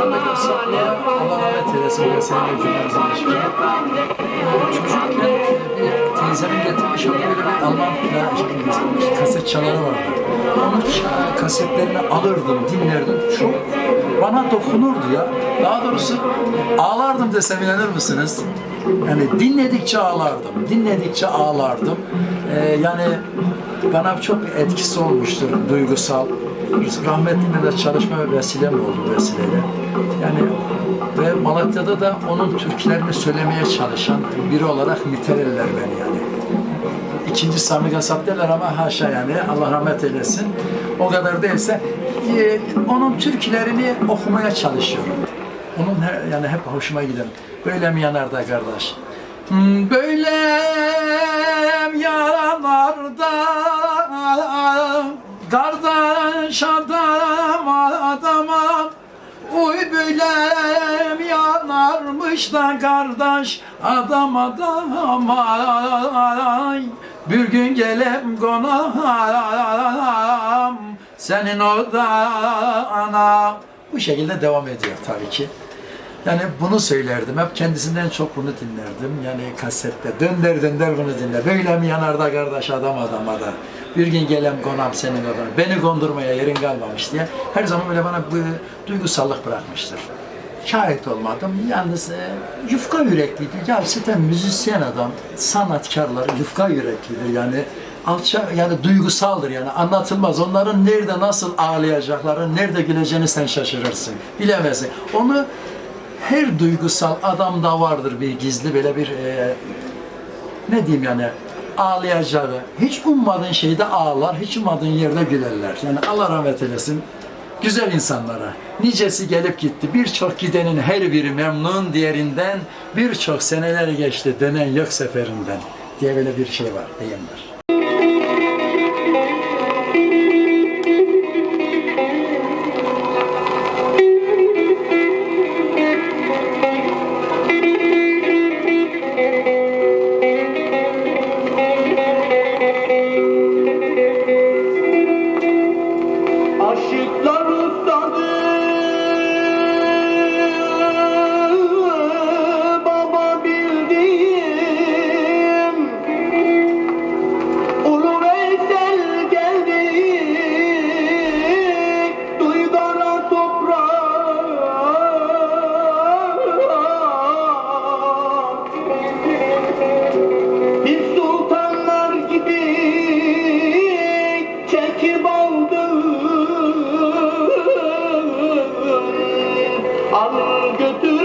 Sami Kasap'la Allah rahmet eylesin ve seninle cümlemizin geçmiş. Çocukken bir teyzemin getirmiş olduğu böyle bir Alman kaset çaları vardı. Onun kasetlerini alırdım, dinlerdim. Çok bana dokunurdu ya. Daha doğrusu ağlardım desem inanır mısınız? Yani dinledikçe ağlardım, dinledikçe ağlardım. Ee, yani bana çok etkisi olmuştur duygusal. Rahmetliyle çalışma vesilem oldu vesileyle. Yani ve Malatya'da da onun türkülerini söylemeye çalışan biri olarak nitelediler beni yani. İkinci Sami Gasap derler ama haşa yani Allah rahmet eylesin. O kadar değilse e, onun türkülerini okumaya çalışıyorum. Onun he- yani hep hoşuma gider. Böyle mi yanar da kardeş? Hmm, Böyle yanarda kardeş adam adama Uy böyle mi yanarmış da kardeş. Adam adam ay Bir gün gelem konam senin odana Bu şekilde devam ediyor tabii ki. Yani bunu söylerdim. Hep kendisinden çok bunu dinlerdim. Yani kasette dönder dönder bunu dinle. Böyle mi yanarda kardeş adam adama da. Bir gün gelem konam senin odana. Beni kondurmaya yerin kalmamış diye. Her zaman böyle bana bu duygusallık bırakmıştır. Şahit olmadım. Yalnız e, yufka yürekliydi. Ya zaten müzisyen adam, sanatkarlar yufka yüreklidir. Yani alça yani duygusaldır yani anlatılmaz. Onların nerede nasıl ağlayacakları, nerede güleceğini sen şaşırırsın. Bilemezsin. Onu her duygusal adamda vardır bir gizli böyle bir e, ne diyeyim yani ağlayacağı. Hiç ummadığın şeyde ağlar, hiç ummadığın yerde gülerler. Yani Allah rahmet eylesin güzel insanlara. Nicesi gelip gitti. Birçok gidenin her biri memnun diğerinden. Birçok seneler geçti dönen yok seferinden diye böyle bir şey var, deyim var. One, get to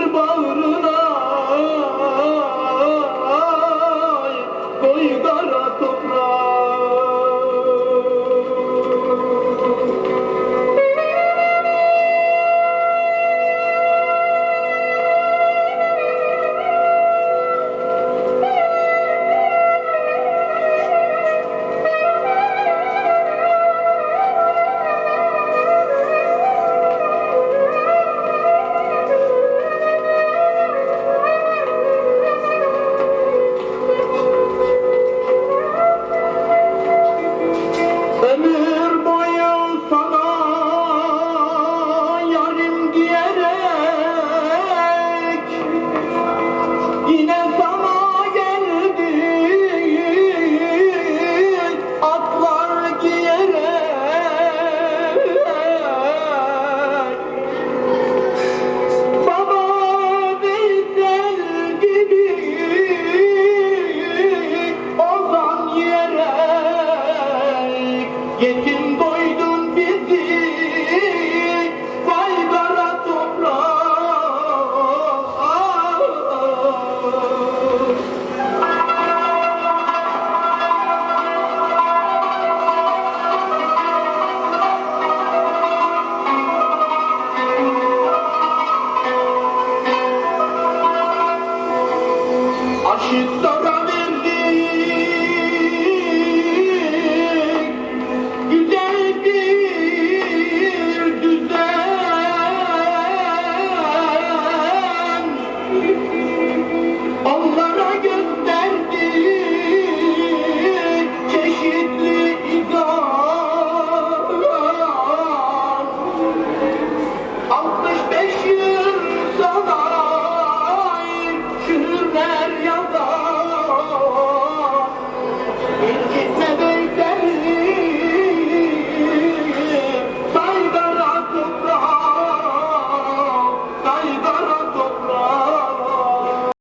get, get.